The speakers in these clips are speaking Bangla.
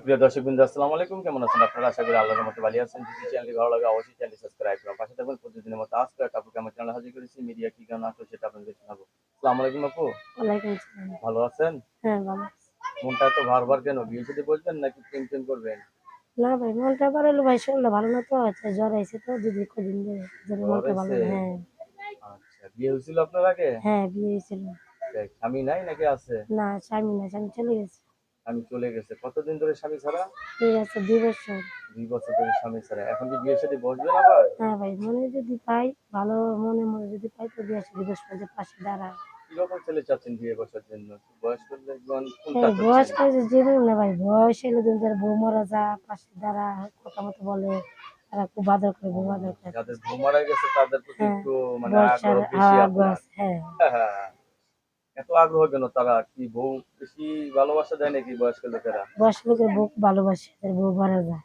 সুপ্রিয় দর্শক বিন্দু আসসালামু আলাইকুম। কেমন আছেন আপনারা? আশা করি আল্লাহর মতো ভালো আছেন। যদি চ্যানেলটি ভালো লাগে অবশ্যই চ্যানেলটি সাবস্ক্রাইব করুন। পাশে থাকবেন প্রতিদিনের মতো আজকে একটা আপুকে আমার চ্যানেল হাজির করেছি মিডিয়া কি কারণ আসলে সেটা আপনাদের জানাব। আসসালামু আলাইকুম আপু। ওয়ালাইকুম আসসালাম। ভালো আছেন? হ্যাঁ ভালো মনটা এত ভারবার কেন বিয়ে সাথে বলবেন নাকি প্রেম প্রেম করবেন? না ভাই মনটা পারল ভাই শরীরটা ভালো না তো আচ্ছা জ্বর আইছে তো দিদি কদিন ধরে জ্বর মনটা ভালো না। হ্যাঁ। আচ্ছা বিয়ে হয়েছিল আপনার আগে? হ্যাঁ বিয়ে হয়েছিল। স্বামী নাই নাকি আছে? না স্বামী না স্বামী চলে গেছে। আমি চলে গেছে। কতদিন ধরে স্বামী ছাড়া? ঠিক আছে দুই বছর। দুই বছর ধরে স্বামী ছাড়া। এখন কি বিয়ের সাথে বসবেন আবার? হ্যাঁ ভাই মনে যদি পাই ভালো মনে মনে যদি পাই তো বিয়ে সাথে বসবো যে পাশে কীরকম ছেলে চাচ্ছেন বিয়ে বসার জন্য? বয়স্ক হ্যাঁ বয়স চাচ্ছেন? করে জীবন না ভাই বয়স এলে দিন যারা বউ মারা যা পাশে দাঁড়া কথা মতো বলে তারা খুব আদর করে বউ আদর করে। যাদের বউ মারা গেছে তাদের প্রতি হ্যাঁ, একটু মানে আগ্রহ বেশি আপনার। হ্যাঁ হ্যাঁ। এত আগ্রহ কেন তারা? কি বউ বেশি ভালোবাসা দেয় নাকি বয়স্ক লোকেরা? বয়স লোকের বউ ভালোবাসে বউ মারা যায়।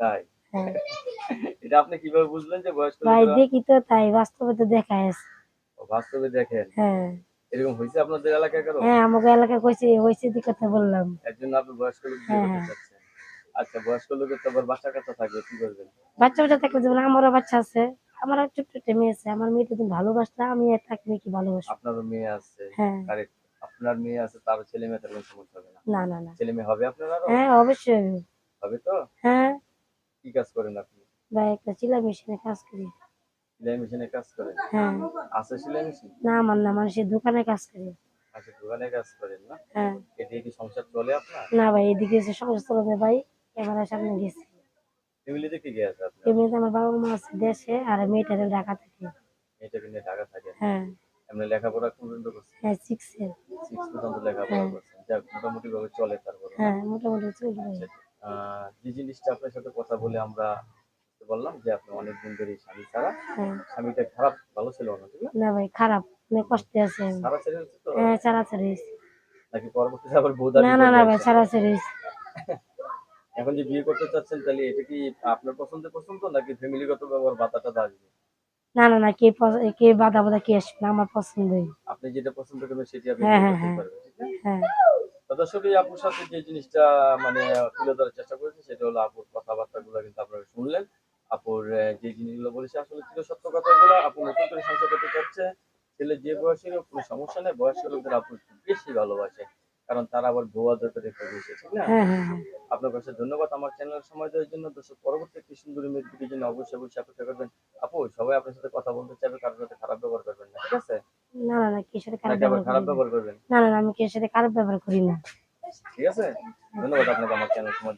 তাই? হ্যাঁ। এটা আপনি কীভাবে বুঝলেন যে বয়স্ক ভাই দেখি তো তাই বাস্তবে তো দেখা আছে। বাস্তবে দেখেন? হ্যাঁ। এরকম আপনাদের এলাকায় কারও? হ্যাঁ এলাকায় কইছে হয়েছে দি কথা বললাম। এর জন্য আপনি বয়স্ক হ্যাঁ। চাচ্ছেন। আচ্ছা বয়স্ক লোকের তো আবার বাচ্চা কাচ্চা থাকবে কি করবেন? বাচ্চা বাচ্চা যেমন আমারও বাচ্চা আছে আমার একটা ছোট্ট মেয়ে আছে আমার মেয়েটা তুমি ভালোবাসলে আমি তাকে মেয়ে কি ভালোবাসবো? আপনারও মেয়ে আছে হ্যাঁ। কারেক্ট আপনার মেয়ে আছে তার ছেলে মেয়ে কোনো সমস্যা হবে না। না না না। ছেলে মেয়ে হবে আপনার আরও? হ্যাঁ অবশ্যই হবে। তো? হ্যাঁ। কি কাজ করেন আপনি? ভাই একটা সেলাই মেশিনে কাজ করি। সেলাই মেশিনে কাজ করেন? হ্যাঁ। আছে সেলাই মেশিন? না আমার না মানে মানুষের দোকানে কাজ করি। আচ্ছা দোকানে কাজ করেন না? হ্যাঁ। এদিকে কি সংসার চলে আপনার? না ভাই এদিকে সমস্ত চলবে ভাই। এবার সামনে গেছি। ফ্যামিলিতে কি গিয়ে আছে আপনার? এমনিতে আমার বাবা মা আছে দেশে আর মেয়েটা ঢাকা থাকে ঢাকা থাকে। হ্যাঁ। লেখাপড়া পর্যন্ত হ্যাঁ সিক্সে সিক্স পর্যন্ত লেখাপড়া করছেন। যাক মোটামুটি ভাবে চলে তারপরে। হ্যাঁ মোটামুটি চলবে আহ, যে জিনিসটা আপনার সাথে কথা বলে আমরা বললাম যে আপনি অনেকদিন ধরে স্বামী ছাড়া। হ্যাঁ। স্বামীটা খারাপ ভালো ছিল না ঠিক না? ভাই খারাপ। অনেক কষ্টে আছে। সারা ছেড়ে তো? হ্যাঁ। নাকি পরবর্তীতে আবার বউ না না না? ভাই ছাড়াছাড়ি হয়েছে। এখন যে বিয়ে করতে চাচ্ছেন তাহলে এটা কি আপনার পছন্দের পছন্দ নাকি ফ্যামিলিগত ব্যবহার বাতাটা আসবে না না না কে কে বাধা বাধা কে আসবে না আমার পছন্দই। আপনি যেটা পছন্দ করবেন সেটি আপনি হ্যাঁ, হ্যাঁ, করতে পারবেন ঠিক হ্যাঁ। দর্শক এই আপুর সাথে যে জিনিসটা মানে তুলে ধরার চেষ্টা করেছি সেটা হলো আপুর কথাবার্তা গুলো কিন্তু আপনারা শুনলেন। আপুর যে জিনিসগুলো বলেছে আসলে ছিল সত্য কথাগুলো আপু নতুন করে সংসার করতে চাচ্ছে। ছেলে যে বয়সের কোনো সমস্যা নেই বয়স্ক লোকদের আপু বেশি ভালোবাসে। কারণ তারা আবার ভুয়া দরকার রেখে দিয়েছে ঠিক না? আপনার কাছে ধন্যবাদ। আমার চ্যানেল সময় দেওয়ার জন্য দর্শক পরবর্তী একটি সুন্দর মেয়ের ভিডিওর জন্য অবশ্যই অবশ্যই অপেক্ষা করবেন। আপু সবাই আপনার সাথে কথা বলতে চাইবে কারোর সাথে খারাপ ব্যবহার করবেন না ঠিক আছে? না না না কে সাথে খারাপ ব্যবহার খারাপ ব্যবহার করবেন? না না না আমি কে সাথে খারাপ ব্যবহার করি না। ঠিক আছে? ধন্যবাদ আপনাকে আমার চ্যানেল সময়